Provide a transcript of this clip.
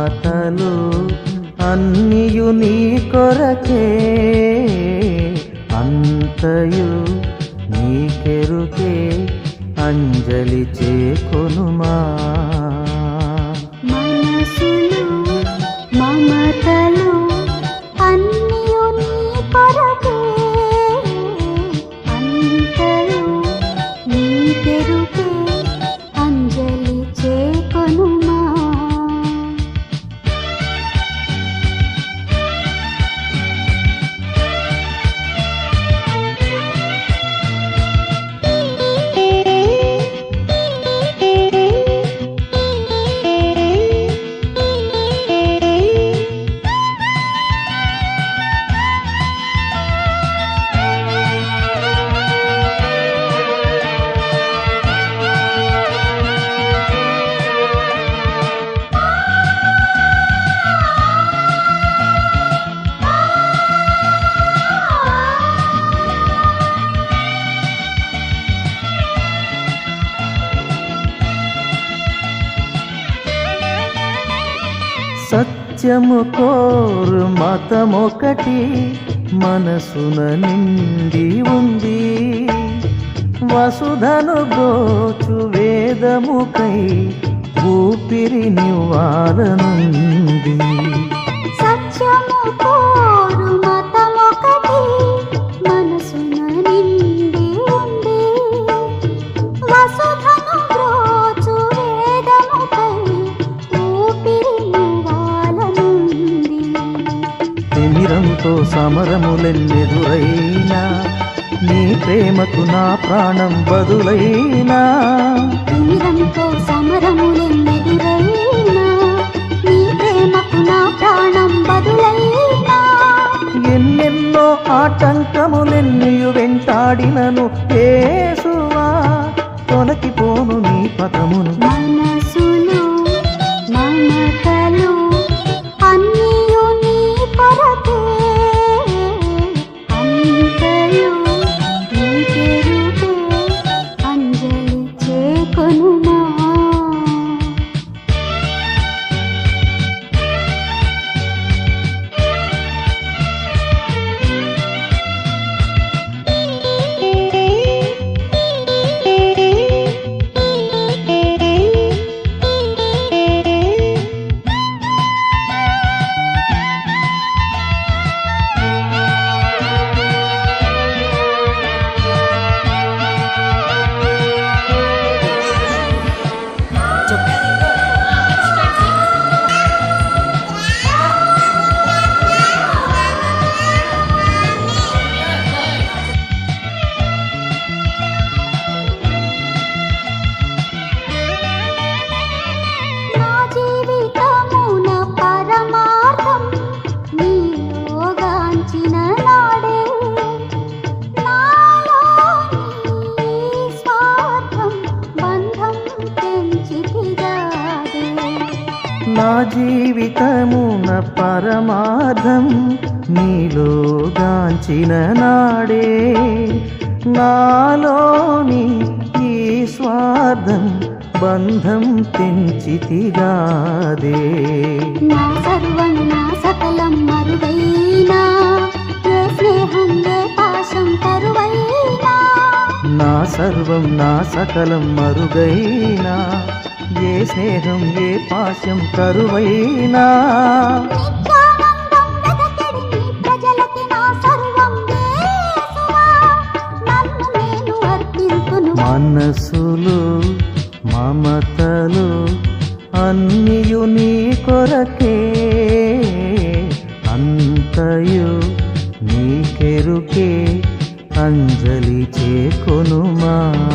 మాటలు అన్నియు నీ కొరకే. అంతయు నీకెరుకే అంజలి చేకొనుమా. మనసులు మమతలు సత్యము కోరు మతమొకటి మనసున నిండి ఉంది. వసుధను గోచు వేదముకై ఊపిరి నివారనుంది సత్యము కోరు మతమొకటి తిమిరంతో సమరములెన్నెదురైనా నీ ప్రేమకు నా ప్రాణం బదులైనా. తిమిరంతో సమరములెన్నెదురైనా నీ ప్రేమకు నా ప్రాణం బదులైనా. ఎన్నెన్నో ఆటంకములెన్నియు వెంటాడినను ఏసువా తొలగిపోను నీ పదమును. మనసులు జీవితమున పరమార్థం నీలో గాంచిన నాడే. నాలోని ఈ స్వార్థం బంధం తెంచితిగాదే. నా సర్వం నా సకలం మరువైనా. ఏ స్నేహం ఏ పాశం కరువైనా నా సర్వం నా సకలం మరుగైనా. ఏ స్నేహం ఏ పాశం కరువైనా. మనసులు మమతలు అన్నియు నీ కొరకే. అంతయు నీకెరుకే అంజలి చేకొనుమా.